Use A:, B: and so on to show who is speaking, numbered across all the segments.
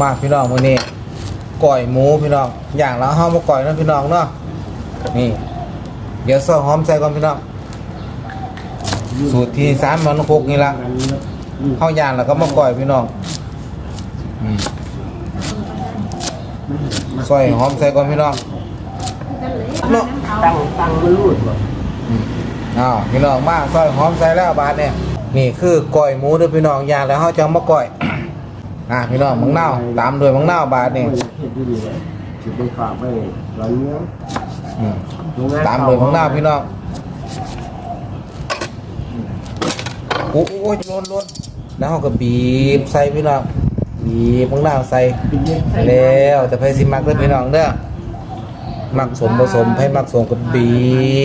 A: มาพี่น้องมื้อนี้ก่อยหมูพี่น้องอย่างละเฮามาก่อยนะพี่น้องเนาะนี่ เดี๋ยวซอสหอมใส่ก่อนพี่น้องสูตรที่สามมันหกนี่ละเฮาย่างแล้วก็มาก่อยพี่น้องอืมซอยหอมใส่ก่อนพี่น้องเนาะ
B: ตังตังมันรูดบ่
A: อ้าวพี่น้องมาซอยหอมใส่แล้วบาทเนี่ยนี่คือก้อยหมูด้วยพี่น้องย่างแล้วเฮาจะมาก้อย อ่าพี่น้องมังนาวตามด้วยมังนาวบาทนี่
B: มันเฮ็ดดีเลยสิไปฝากไว้ร้านเนื้อ
A: อืม
B: โรงงน
A: ตามด้วยมังนาวพี่น้องโอ้โอ้ยล้นล้นแล้วเฮาก็บีบใส่พี่น้องบีบมังนาวใส่
B: เป็นเย็นใส่
A: แล้วแต่ไผสิมักเด้อพี่น้องเด้อมักสมผสมไผมักสมก็บี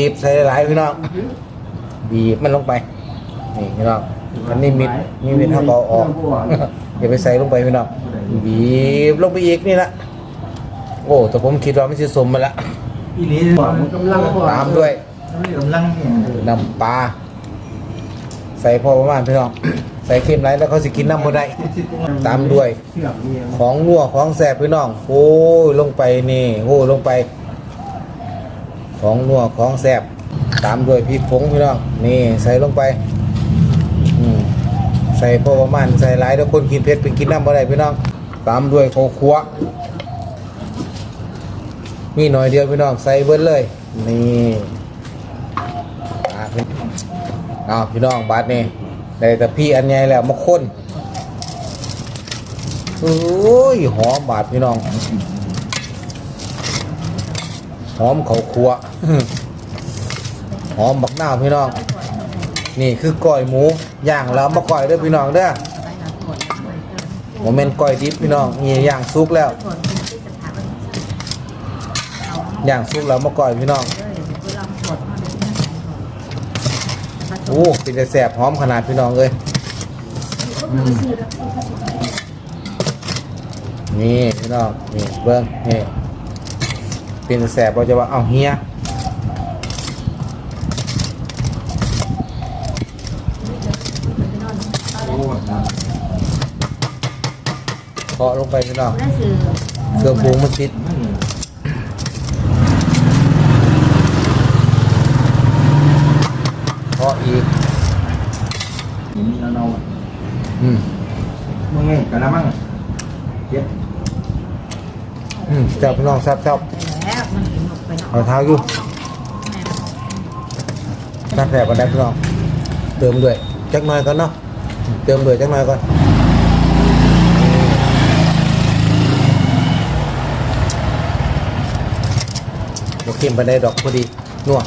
A: บใส่หลายๆพี่น้องบีบมันลงไปนี่พี่น้อง มันนี่มิดนี่มิดถ้าเบาออก อย่าไปใส่ลงไปพี่น้องบีบลงไปอีกนี่ละโอ้แต่ผมคิดว่าไม่ใช่สมมาละ
C: อีหลี
B: มันกำลังบ่
A: ตามด้วย
C: กำลังเนี่ย
A: น้ำปลาใส่พอประมาณพี่น้องใส่เค็มไรแล้วเขาสิกินน้ำบ่ได้ ตามด้วย
B: เชือกเนี่ย
A: ของนัวของแสบพี่น้อง โอ้ยลงไปนี่โอ้ยลงไป ของนัวของแสบตามด้วยพริกผงพี่น้อง นี่ใส่ลงไป อืมใส่พอประมาณใส่หลายแล้วคนกินเผ็ดเป็นกินน้ำบ่ได้พี่น้องตามด้วยข้าวคั่วมีหน่อยเดียวพี่น้องใส่เบิดเลย นี่อาพี่เอาพี่น้องบาดนี่ได้แต่พี่อันใหญ่แล้วมาค้นโอ้ยหอมบาดพี่น้อง หอมเขาครัว หอมบักหน้าวพี่น้อง นี่คือก้อยหมูย่างแล้วมาก้อยเด้อพี่น้องเด้อโมเมนต์ก้อยดิบพี่น้องนี่ย่างสุกแล้วย่างสุกแล้วมาก้อยพี่น้องโอ้เป็นแต่แสบหอมขนาดพี่น้องเลยนี่พี่น้องนี่เบิ้งนี่เป็นแต่แสบเราจะว่าเอาเฮีย เคาะลงไปพี่น้อง
D: นั่นคือ
A: เครื่องปรุงมันติดเคาะอีก
C: นี่เราเรา
A: อืม
C: มึงไงกะละมังเจ็บ
A: อืมเจับพี่น้องซับซับ
D: แล้วมันถึงออกไปนอก
A: เอาเท้าอยู่ซับแผลกันได้พี่น้อง เติมด้วยจักหน่อยก่อนเนาะ เติมด้วยจักหน่อยก่อน โอเคมไปได้ดอกพอดีนัว